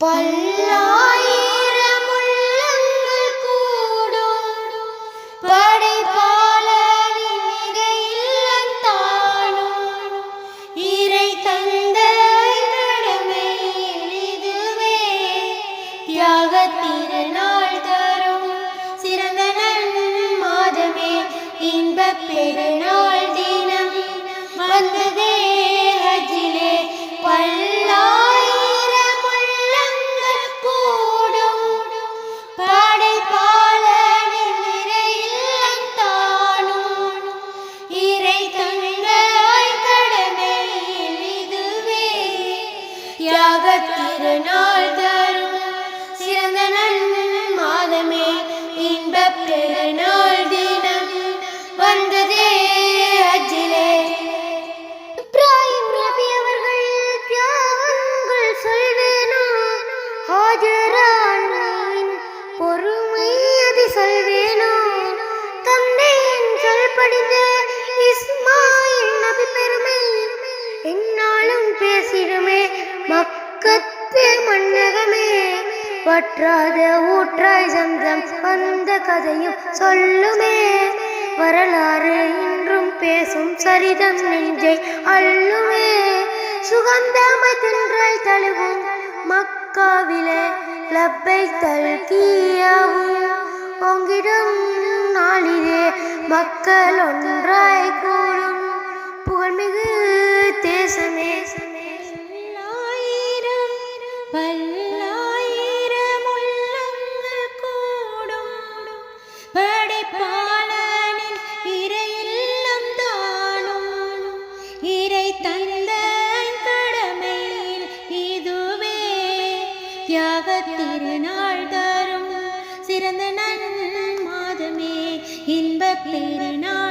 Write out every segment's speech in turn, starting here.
பல்லாயிரம் உள்ளங்கள் கூடும் படைப்பாளரின் இடையில் தானும். இறை தந்த கடமை இதுவே. தியாகத் திருநாள் தரும் சிறந்த நன் மாதமே இன்பப் பெருநாள் பொறுமை அது சொல்வேனோ? தந்தையின் சொல் படிந்த இஸ்மாயில் நபி பெருமை என்னாலும் பேசிடுமே. மக்கத்து மன்னகமே வற்றாத ஊற்றாய் சந்தம் வந்த கதையும் சொல்லுமே. வரலாறு இன்றும் பேசும் சரிதம் நெஞ்சை அள்ளுமே. சுகந்தமை தின்றாய் தழுவும் மக்காவிலே லப்பை தல்கியாவும் ஓங்கிடும் நாளிலே மக்கள் ஒன்றாய் கூடும். புகழ்மிகு தேசமே. ஆயிரம் பல்லாயிரம் தியாக திருநாள் தரும். சிறந்த நன் மாதமே இன்பப் பெருநாள்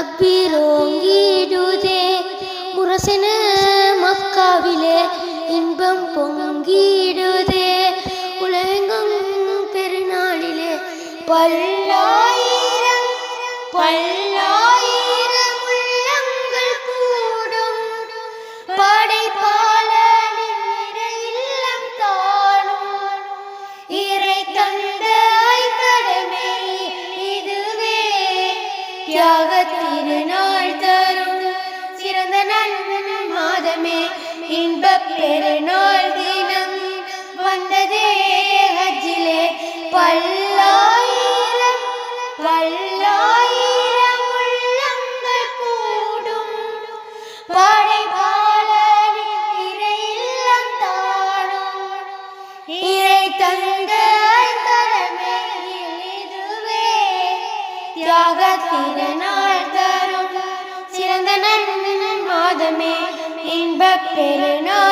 തക്കബീറോങ്കിടുതേ മുറസിന് മക്കാവിലെ ഇൻപം പൊങ്കിടുതേ ഉലകെങ്കും പെരുന്നാളിലെ പല്ലായിരം പല്ല இன்பப் பெருநாள் தினம் வந்ததே ஹஜ்ஜிலே பல்லாயிரம் பல்லாயிரம் உள்ளங்கள் கூடும் படைப்பாளனின் இறை இல்லம் தானும் இறை தந்த கடமையில் இதுவே தியாகத் பெருநாள்